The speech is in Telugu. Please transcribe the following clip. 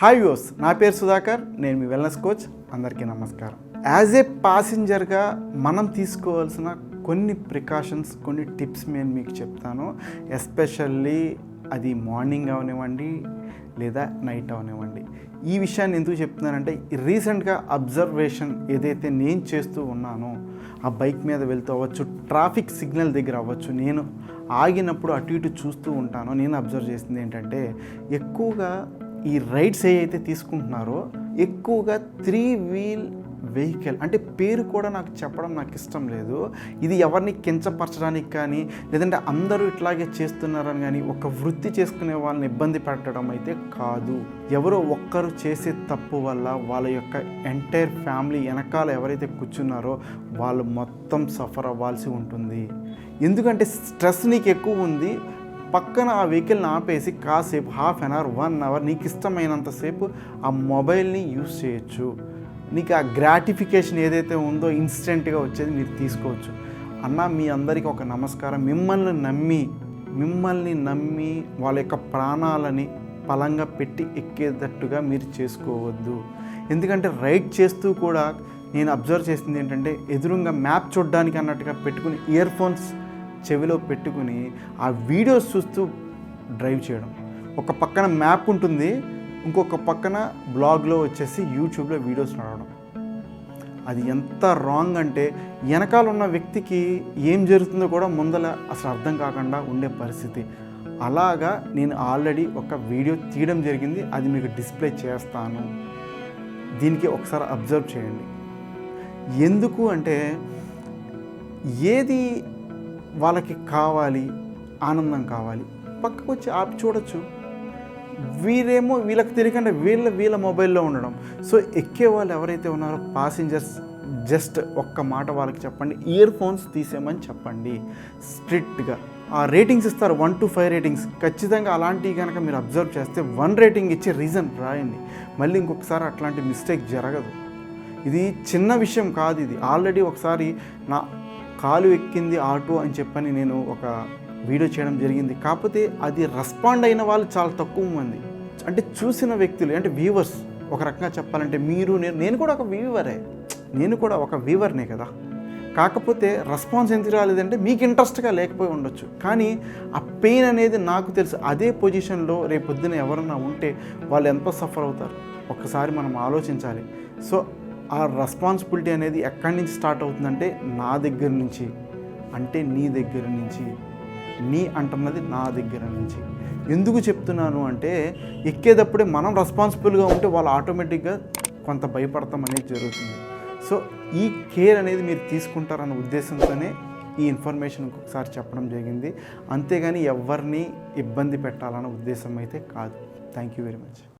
హాయ్ వ్యూస్ నా పేరు సుధాకర్ నేను మీ వెల్నెస్ కోచ్ అందరికీ నమస్కారం. యాజ్ ఏ పాసింజర్గా మనం తీసుకోవాల్సిన కొన్ని ప్రికాషన్స్ కొన్ని టిప్స్ నేను మీకు చెప్తాను. ఎస్పెషల్లీ అది మార్నింగ్ అవనివ్వండి లేదా నైట్ అవనివ్వండి. ఈ విషయాన్ని ఎందుకు చెప్తున్నానంటే రీసెంట్గా అబ్జర్వేషన్ ఏదైతే నేను చేస్తూ ఉన్నానో ఆ బైక్ మీద వెళ్తూ అవ్వచ్చు ట్రాఫిక్ సిగ్నల్ దగ్గర అవ్వచ్చు నేను ఆగినప్పుడు అటు ఇటు చూస్తూ ఉంటాను నేను అబ్జర్వ్ చేసింది ఏంటంటే ఎక్కువగా ఈ రైడ్స్ ఏ అయితే తీసుకుంటున్నారో ఎక్కువగా త్రీ వీల్ వెహికల్ అంటే పేరు కూడా నాకు చెప్పడం నాకు ఇష్టం లేదు. ఇది ఎవరిని కించపరచడానికి కానీ లేదంటే అందరూ ఇట్లాగే చేస్తున్నారని కానీ ఒక వృత్తి చేసుకునే వాళ్ళని ఇబ్బంది పెట్టడం అయితే కాదు. ఎవరో ఒక్కరు చేసే తప్పు వల్ల వాళ్ళ యొక్క ఎంటైర్ ఫ్యామిలీ వెనకాల ఎవరైతే కూర్చున్నారో వాళ్ళు మొత్తం సఫర్ అవ్వాల్సి ఉంటుంది. ఎందుకంటే స్ట్రెస్ నీకు ఎక్కువ ఉంది పక్కన ఆ వెహికల్ని ఆపేసి కాసేపు half an hour one hour నీకు ఇష్టమైనంతసేపు ఆ మొబైల్ని యూస్ చేయొచ్చు. నీకు ఆ గ్రాటిఫికేషన్ ఏదైతే ఉందో ఇన్స్టెంట్గా వచ్చేది మీరు తీసుకోవచ్చు. అన్న మీ అందరికీ ఒక నమస్కారం. మిమ్మల్ని నమ్మి మిమ్మల్ని నమ్మి వాళ్ళ యొక్క ప్రాణాలని పలంగా పెట్టి ఎక్కేటట్టుగా మీరు చేసుకోవద్దు. ఎందుకంటే రైడ్ చేస్తూ కూడా నేను అబ్జర్వ్ చేసింది ఏంటంటే ఎదురుగా మ్యాప్ చూడడానికి అన్నట్టుగా పెట్టుకుని ఇయర్ ఫోన్స్ చెవిలో పెట్టుకుని ఆ వీడియోస్ చూస్తూ డ్రైవ్ చేయడం. ఒక పక్కన మ్యాప్ ఉంటుంది ఇంకొక పక్కన బ్లాగ్లో వచ్చేసి యూట్యూబ్లో వీడియోస్ నడవడం. అది ఎంత రాంగ్ అంటే వెనకాల ఉన్న వ్యక్తికి ఏం జరుగుతుందో కూడా ముందల అసలు అర్థం కాకుండా ఉండే పరిస్థితి. అలాగా నేను ఆల్రెడీ ఒక వీడియో తీయడం జరిగింది అది మీకు డిస్ప్లే చేస్తాను. దీనికి ఒకసారి అబ్జర్వ్ చేయండి. ఎందుకు అంటే ఏది వాళ్ళకి కావాలి ఆనందం కావాలి. పక్కకు వచ్చి ఆపి చూడొచ్చు. వీరేమో వీళ్ళకి తెలియకుండా వీళ్ళ వీళ్ళ మొబైల్లో ఉండడం. సో ఎక్కే వాళ్ళు ఎవరైతే ఉన్నారో పాసింజర్స్ జస్ట్ ఒక్క మాట వాళ్ళకి చెప్పండి. ఇయర్ ఫోన్స్ తీసేయమని చెప్పండి. స్ట్రిక్ట్గా ఆ రేటింగ్స్ ఇస్తారు. వన్ టు ఫైవ్ రేటింగ్స్ ఖచ్చితంగా అలాంటివి కనుక మీరు అబ్జర్వ్ చేస్తే వన్ రేటింగ్ ఇచ్చే రీజన్ రాయండి. మళ్ళీ ఇంకొకసారి అట్లాంటి మిస్టేక్ జరగదు. ఇది చిన్న విషయం కాదు ఇది. ఆల్రెడీ ఒకసారి నా కాలు ఎక్కింది ఆటో అని చెప్పని నేను ఒక వీడియో చేయడం జరిగింది. కాకపోతే అది రెస్పాండ్ అయిన వాళ్ళు చాలా తక్కువ మంది. అంటే చూసిన వ్యక్తులు అంటే వ్యూవర్స్ ఒక రకంగా చెప్పాలంటే మీరు నేను నేను కూడా ఒక వ్యూవరే నేను కూడా ఒక వ్యూవర్నే కదా. కాకపోతే రెస్పాన్స్ ఎందుకు రాలేదంటే మీకు ఇంట్రెస్ట్గా లేకపోయి ఉండొచ్చు. కానీ ఆ పెయిన్ అనేది నాకు తెలుసు. అదే పొజిషన్లో రేపు పొద్దున ఎవరన్నా ఉంటే వాళ్ళు ఎంత సఫర్ అవుతారు. ఒక్కసారి మనం ఆలోచించాలి. సో ఆ రెస్పాన్సిబిలిటీ అనేది ఎక్కడి నుంచి స్టార్ట్ అవుతుందంటే నా దగ్గర నుంచి అంటే నీ దగ్గర నుంచి నీ అంటున్నది నా దగ్గర నుంచి. ఎందుకు చెప్తున్నాను అంటే ఎక్కేటప్పుడే మనం రెస్పాన్సిబుల్గా ఉంటే వాళ్ళు ఆటోమేటిక్గా కొంత భయపడతాం అనేది జరుగుతుంది. సో ఈ కేర్ అనేది మీరు తీసుకుంటారన్న ఉద్దేశంతోనే ఈ ఇన్ఫర్మేషన్ ఇంకొకసారి చెప్పడం జరిగింది. అంతేగాని ఎవరిని ఇబ్బంది పెట్టాలన్న ఉద్దేశం అయితే కాదు. Thank you very much